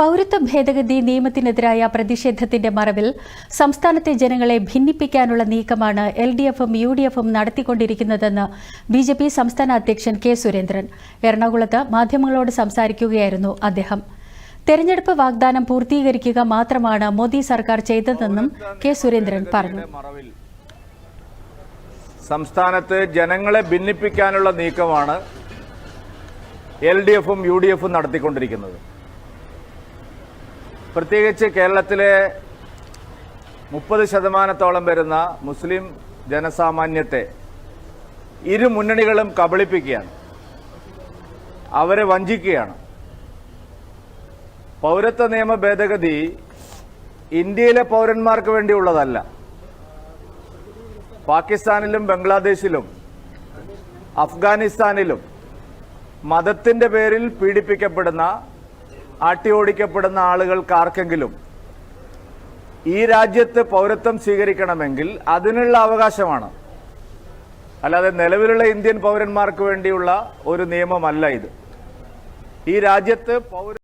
പൗരത്വ ഭേദഗതി നിയമത്തിനെതിരായ പ്രതിഷേധത്തിന്റെ മറവിൽ സംസ്ഥാനത്തെ ജനങ്ങളെ ഭിന്നിപ്പിക്കാനുള്ള നീക്കമാണ് എൽ ഡി എഫും യു ഡി എഫും നടത്തിക്കൊണ്ടിരിക്കുന്നതെന്ന് ബി ജെ പി സംസ്ഥാന അധ്യക്ഷൻ കെ സുരേന്ദ്രൻ. എറണാകുളത്ത് മാധ്യമങ്ങളോട് സംസാരിക്കുകയായിരുന്നു അദ്ദേഹം. തെരഞ്ഞെടുപ്പ് വാഗ്ദാനം പൂർത്തീകരിക്കുക മാത്രമാണ് മോദി സർക്കാർ ചെയ്തതെന്നും കെ സുരേന്ദ്രൻ പറഞ്ഞു. സംസ്ഥാനത്ത് ജനങ്ങളെ ഭിന്നിപ്പിക്കാനുള്ള നീക്കമാണ് എൽ ഡി എഫും യു ഡി എഫും നടത്തിക്കൊണ്ടിരിക്കുന്നത്. പ്രത്യേകിച്ച് കേരളത്തിലെ മുപ്പത് ശതമാനത്തോളം വരുന്ന മുസ്ലിം ജനസാമാന്യത്തെ ഇരു മുന്നണികളും കബളിപ്പിക്കുകയാണ്. അവരെ വഞ്ചിക്കുകയാണ്. പൗരത്വ നിയമ ഭേദഗതി ഇന്ത്യയിലെ പൗരന്മാർക്ക് വേണ്ടിയുള്ളതല്ല പാകിസ്ഥാനിലും ബംഗ്ലാദേശിലും അഫ്ഗാനിസ്ഥാനിലും മതത്തിന്റെ പേരിൽ പീഡിപ്പിക്കപ്പെടുന്ന ആട്ടിയോടിക്കപ്പെടുന്ന ആളുകൾക്ക് ആർക്കെങ്കിലും ഈ രാജ്യത്ത് പൗരത്വം സ്വീകരിക്കണമെങ്കിൽ അതിനുള്ള അവകാശമാണ്. അല്ലാതെ നിലവിലുള്ള ഇന്ത്യൻ പൗരന്മാർക്ക് വേണ്ടിയുള്ള ഒരു നിയമമല്ല ഇത്. ഈ രാജ്യത്ത് പൗര